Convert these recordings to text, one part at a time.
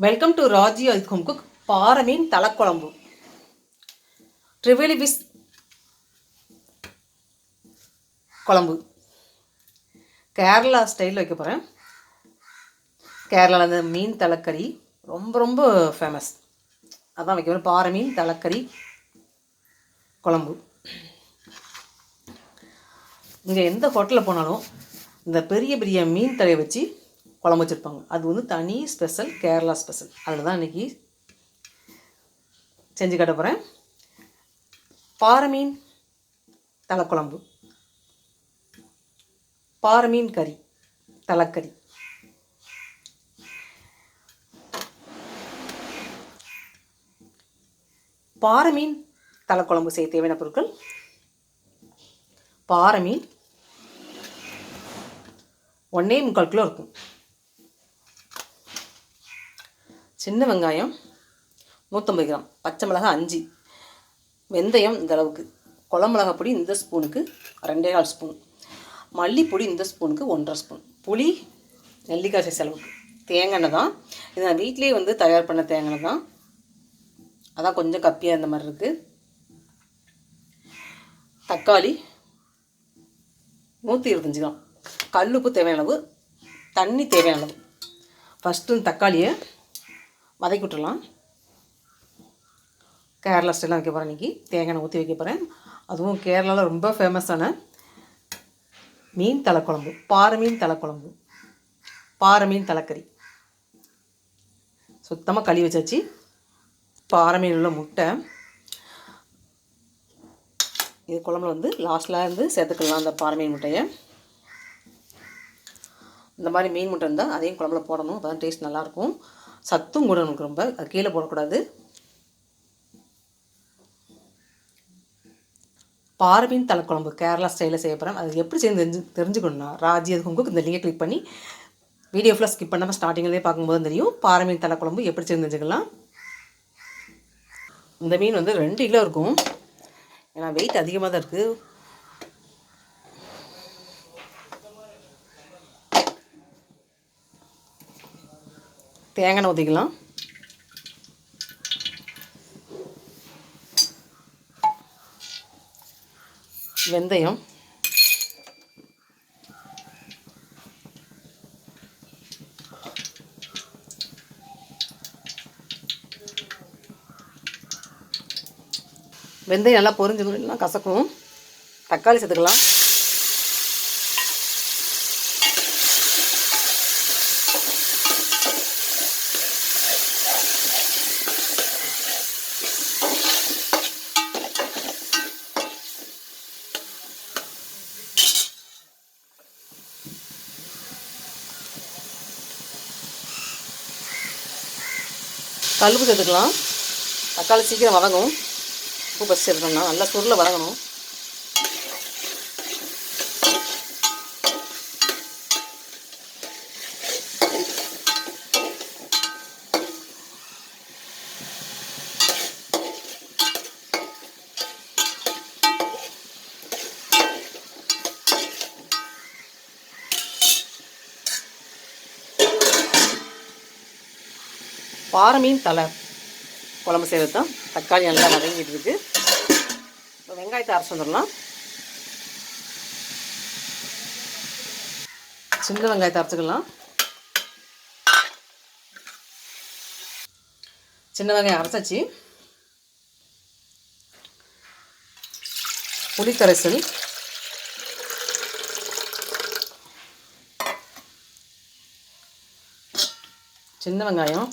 Welcome to Raji home cook பாறை மீன் தலைக்குழம்பு ட்ரிவெலி விஸ் குழம்பு கேரளா ஸ்டைலில் வைக்க போகிறேன் கேரளாவில் அந்த மீன் தலைக்கறி. ரொம்ப ரொம்ப ஃபேமஸ் அதான் வைக்க போகிறேன் பாறை மீன் தலைக்கறி குழம்பு இங்கே எந்த ஹோட்டலில் போனாலும் இந்த பெரிய பெரிய மீன் தலையை வச்சு குழம்பு வச்சுருப்பாங்க. அது வந்து தனி ஸ்பெஷல் கேரளா ஸ்பெஷல் அதில் தான் இன்றைக்கி செஞ்சு காட்ட போகிறேன் பாறை மீன் தலைக்குழம்பு. பாறை மீன் கறி தலைக்கறி. பாறை மீன் தலைக்குழம்பு செய்ய தேவையான பொருட்கள். பாறை மீன் ஒன்றே முக்கால் கிலோ இருக்கும். சின்ன வெங்காயம் நூற்றம்பது கிராம் பச்சை மிளகாய் அஞ்சு. வெந்தயம் இந்த அளவுக்கு. குழம்புலகா பொடி இந்த ஸ்பூனுக்கு ரெண்டே கால் ஸ்பூன். மல்லிப்பொடி இந்த ஸ்பூனுக்கு ஒன்றரை ஸ்பூன். புளி நெல்லிக்காய் சைஸ் அளவுக்கு. தேங்காய் தான். இது நான் வீட்டிலேயே வந்து தயார் பண்ண தேங்காய் தான். அதான் கொஞ்சம் கப்பியாக இந்த மாதிரி இருக்குது தக்காளி நூற்றி இருபத்தஞ்சி கிராம். உப்பு தேவையான அளவு தண்ணி தேவையான அளவு. ஃபஸ்ட்டு தக்காளியை வதக்கி விட்டுடலாம் கேரளா ஸ்டைலாக வைக்க போகிறேன் இன்றைக்கி தேங்காய் ஊற்றி வைக்க போகிறேன் அதுவும் கேரளாவில் ரொம்ப ஃபேமஸான மீன் தலைக்குழம்பு. பாறை மீன் தலைக்குழம்பு. பாறை மீன் தலைக்கறி. சுத்தமாக கழுவி வச்சாச்சு. பாறை மீன் உள்ள முட்டை. இது குழம்புல வந்து லாஸ்ட்டில் இருந்து சேர்த்துக்கலாம் அந்த பாறை மீன் முட்டையை. இந்த மாதிரி மீன் முட்டை இருந்தால் அதையும் குழம்புல போடணும். அப்போ தான் டேஸ்ட் நல்லாயிருக்கும் சத்தும் கூட நமக்கு ரொம்ப கீழே போடக்கூடாது. பாறை மீன் தலைக்குழம்பு கேரளா ஸ்டைலில் செய்ய போகிறேன் அது எப்படி செய்ய தெரிஞ்சு தெரிஞ்சுக்கணும்னா ராஜி அது உங்களுக்கு இந்த லிங்கை கிளிக் பண்ணி வீடியோ ஃபுல்லாக ஸ்கிப் பண்ணாமல் ஸ்டார்டிங்லேயே பார்க்கும்போது தெரியும். பாரமீன் தலைக்குழம்பு எப்படி செய்ய தெரிஞ்சுக்கலாம். இந்த மீன் வந்து ரெண்டு கிலோ இருக்கும். ஏன்னா வெயிட் அதிகமாக தான் இருக்குது தேங்காய் ஊற்றிக்கலாம் வெந்தயம். வெந்தயம் நல்லா பொரிஞ்சு கசக்கும். தக்காளி சேர்த்துக்கலாம். கழுவு சேர்த்துக்கலாம் தக்காளி சீக்கிரம் வதங்கும். உப்பு பசி சேர்த்துக்கணும் நல்லா சுருளை வதங்கணும். பாறை மீன் தலை குழம்பு செய்கிறது தான். தக்காளி நல்லா வதங்கிட்டு இருக்கு. இப்போ வெங்காயத்தை அரைச்சி வந்துடலாம். சின்ன வெங்காயத்தை அரைச்சிக்கலாம். சின்ன வெங்காயம் அரைச்சாச்சு. புளிக்கரைசல். சின்ன வெங்காயம்.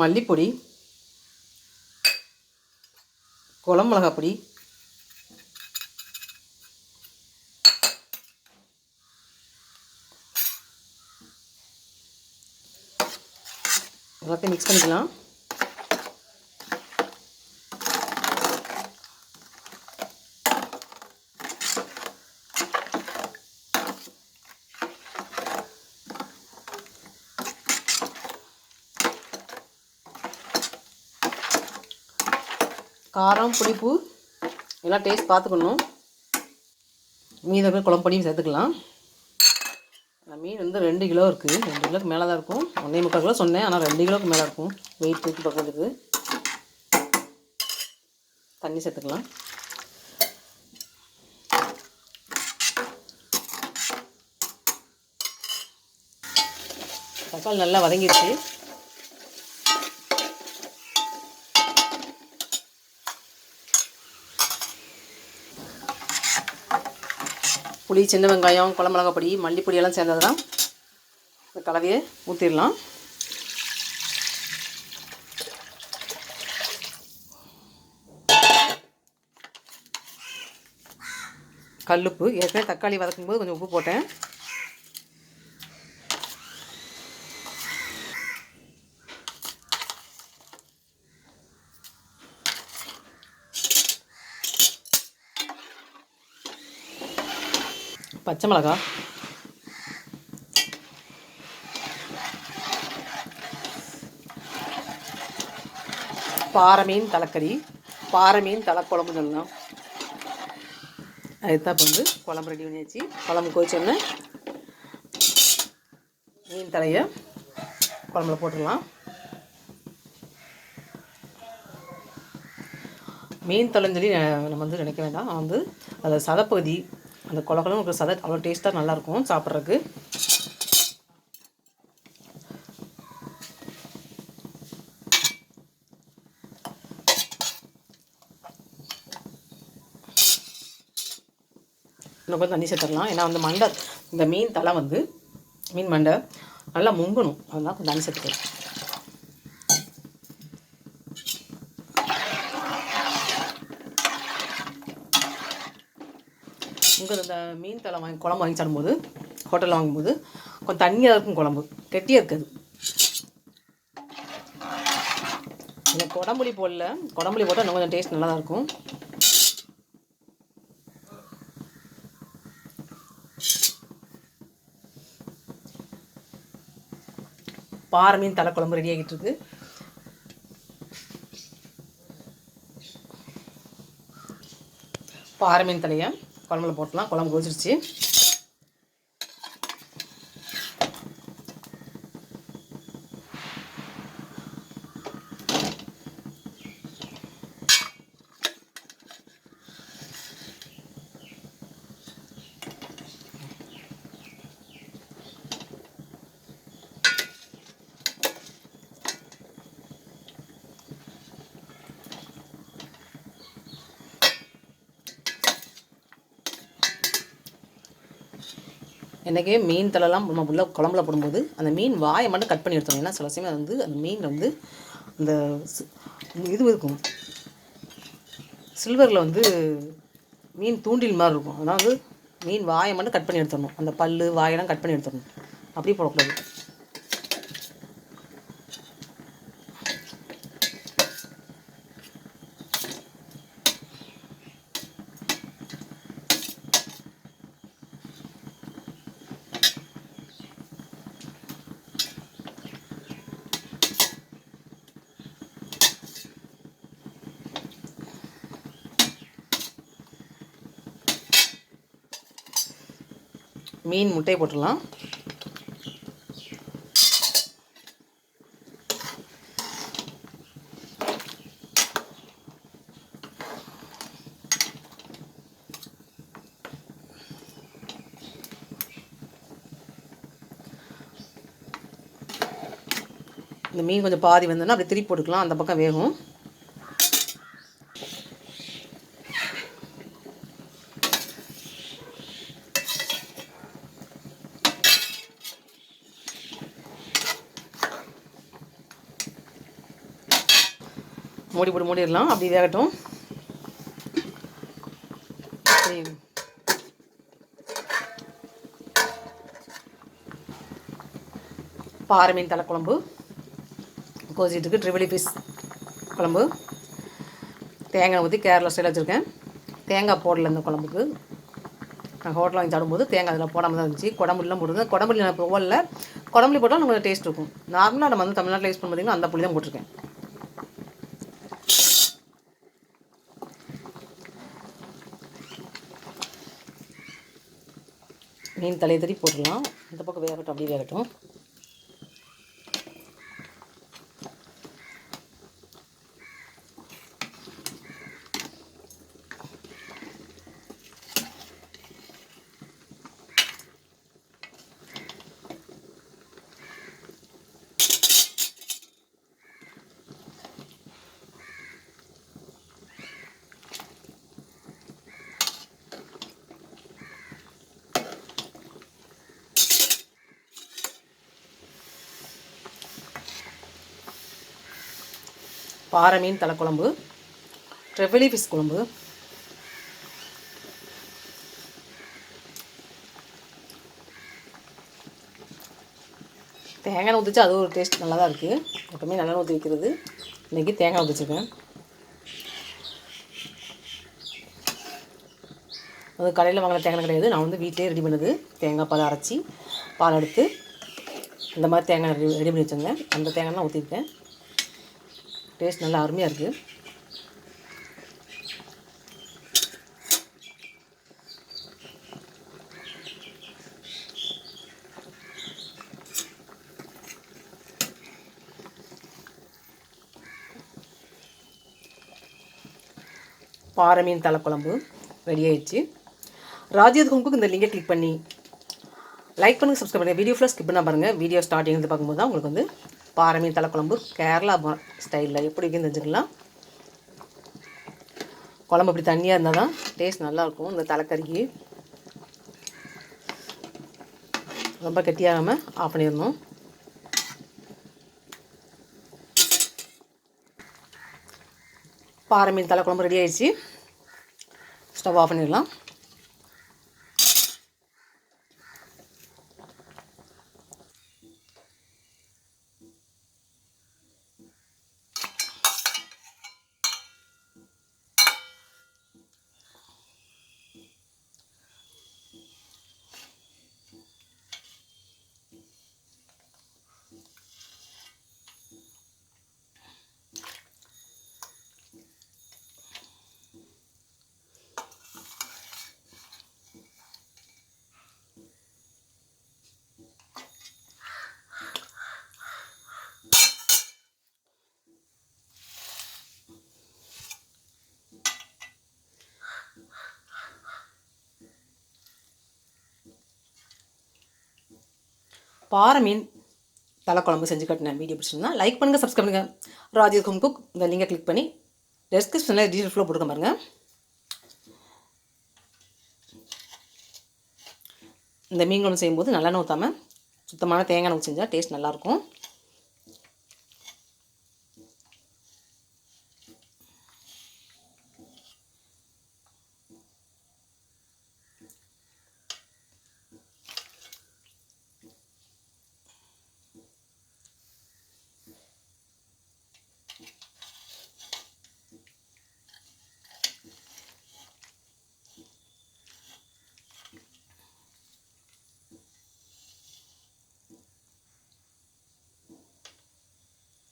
மல்லிப்பொடி குளம் மிளகாப்பொடி எல்லாத்தையும் மிக்ஸ் பண்ணிக்கலாம். காரம் புளிப்பு எல்லாம் டேஸ்ட் பார்த்துக்கணும். மீதை போய் குழம்பு பண்ணியும் சேர்த்துக்கலாம். மீன் வந்து ரெண்டு கிலோ இருக்குது ரெண்டு கிலோக்கு மேலே தான் இருக்கும். ஒன்றே முக்கால் கிலோ சொன்னேன். ஆனால் ரெண்டு கிலோக்கு மேலே இருக்கும். வெயிட் தூக்கி பார்க்கறதுக்கு. தண்ணி சேர்த்துக்கலாம். தக்காளி நல்லா வதங்கிடுச்சு புளி சின்ன வெங்காயம் குழம்பு பொடி மல்லிப்பொடி எல்லாம் சேர்ந்தது தான் இந்த கலவையை ஊற்றிடலாம் கல்லுப்பு ஏற்கனவே தக்காளி வதக்கும்போது கொஞ்சம் உப்பு போட்டேன். பச்சை மிளகா. பாறை மீன் தலைக்கறி. பாறை மீன் தலைக்குழம்பு சொல்லலாம். அதுதான் இப்போ வந்து குழம்பு ரெடி பண்ணியாச்சு. குழம்பு கொதிச்சோன்னே மீன் தலையை குழம்புல போட்டுடலாம். மீன் தலைன்னு சொல்லி நம்ம வந்து நினைக்க வேண்டாம். வந்து அதில் சதப்பகுதி அந்த குழகுலம் இருக்கிற சதை அவ்வளோ டேஸ்ட்டாக நல்லாயிருக்கும் சாப்பிட்றதுக்கு. இன்னும் கொஞ்சம் தண்ணி சேர்த்துடலாம். ஏன்னா வந்து மண்டை இந்த மீன் தலை வந்து மீன் மண்டை நல்லா முங்கணும். அதெல்லாம் கொஞ்சம் தண்ணி சேர்த்துக்கலாம். மீன் தலை வாங்கி குழம்பு வாங்கி சாடும்போது ஹோட்டலில் வாங்கும்போது கொஞ்சம் தண்ணியாக இருக்கும் குழம்பு. கெட்டியாக இருக்காது. இந்த குடம்புளி போடல. குடம்புளி போட்டால் இன்னும் கொஞ்சம் டேஸ்ட் நல்லா தான் இருக்கும். பாறை மீன் தலை குழம்பு ரெடி ஆகிட்டு இருக்கு. பாறை மீன் தலையை குழம்புல போட்டலாம் குழம்பு கொதிச்சிருச்சு. எனக்கு மீன் தலைலாம் நம்ம உள்ள குழம்புல போடும்போது அந்த மீன் வாயை மட்டும் கட் பண்ணி எடுத்துடணும் ஏன்னா சில சமயம் அது வந்து அந்த மீனில் வந்து அந்த இது இருக்கும். சில்வரில் வந்து மீன் தூண்டில் மாதிரி இருக்கும். அதாவது மீன் வாயை மட்டும் கட் பண்ணி எடுத்துடணும். அந்த பல் வாயெல்லாம் கட் பண்ணி எடுத்துடணும். அப்படி போடக்கூடாது. மீன் முட்டையை போட்டுடலாம். இந்த மீன் கொஞ்சம் பாதி வந்தோன்னா அப்படியே திருப்பி போட்டுக்கலாம். அந்த பக்கம் வேகும். மூடி போட்டு மூடிடலாம். அப்படி வேகட்டும். சரி. பாறை மீன் தலை குழம்பு கோசிட்டுக்கு ட்ரிபிளி பீஸ் குழம்பு. தேங்காய் ஊற்றி கேரளா ஸ்டைல் வச்சுருக்கேன். தேங்காய் போடல இந்த குழம்புக்கு. நான் ஹோட்டலில் வாங்கி சாப்பிடும்போது தேங்காய் அதில் போடாமல் தான் இருந்துச்சு. குடம்புலாம் போடுங்க குடம்புளி நான் போடல குடம்புலி போட்டால் நமக்கு டேஸ்ட் இருக்கும். நார்மலாக நம்ம வந்து தமிழ்நாட்டில் யூஸ் பண்ண அந்த புளி தான் போட்டிருக்கேன். மீன் தலையை தறி போட்டுடலாம். இந்த பக்கம் வேகட்டும் அப்படியே வேகட்டும். பாறை மீன் தலைக்குழம்பு ட்ரெவலி ஃபிஷ் குழம்பு. தேங்காய் ஊற்றிச்சு அது ஒரு டேஸ்ட் நல்லா தான் இருக்குது எப்பவுமே நல்லா ஊற்றி வைக்கிறது. இன்றைக்கி தேங்காய் ஊற்றிச்சிருக்கேன் அது கடையில் வாங்கின தேங்காய் கிடையாது. நான் வந்து வீட்டிலே ரெடி பண்ணது. தேங்காய் பால் அரைச்சி பால் எடுத்து இந்த மாதிரி தேங்காய் ரெடி ரெடி பண்ணி வச்சுருந்தேன். அந்த தேங்காய்லாம் ஊற்றிருக்கேன் டேஸ்ட் நல்லா அருமையாக இருக்குது பாறை மீன் தலைக்குழம்பு ரெடி ஆயிடுச்சு. ராஜ்யத் ஹோம்க்கு இந்த லிங்கை கிளிக் பண்ணி லைக் பண்ணுங்கள் சப்ஸ்கிரைப் பண்ணுங்கள் வீடியோ ஃபுல்லாக ஸ்கிப் பண்ணால் பாருங்கள் வீடியோ ஸ்டார்டிங் வந்து பார்க்கும்போது தான் உங்களுக்கு வந்து பாறை மீன் தலைக்குழம்பு கேரளா ஸ்டைலில் எப்படி இருக்குன்னு தெரிஞ்சுக்கலாம். குழம்பு இப்படி தண்ணியாக இருந்தால் தான் டேஸ்ட் நல்லாயிருக்கும் இந்த தலைக்கறிக்கு. ரொம்ப கெட்டியாகாமல் ஆஃப் பண்ணிடணும். பாறை மீன் தலைக்குழம்பு ரெடி ஆயிடுச்சு. ஸ்டவ் ஆஃப் பண்ணிடலாம். பாறை மீன் தலைக்குழம்பு செஞ்சு கட்டினேன் வீடியோ பிடிச்சிருந்தா லைக் பண்ணுங்கள் சப்ஸ்கிரைப் பண்ணுங்கள் ராஜீவ் ஹோம் குக் இந்த லிங்கை கிளிக் பண்ணி டெஸ்கிரிப்ஷனில் டீட்டெயில் ஃபுல்லாக போட்டுக்க பாருங்கள் இந்த மீன் குழம்பு செய்யும்போது நல்லெண்ணெய் ஊற்றாமல் சுத்தமான தேங்காய் ஊற்றி செஞ்சால் டேஸ்ட் நல்லாயிருக்கும்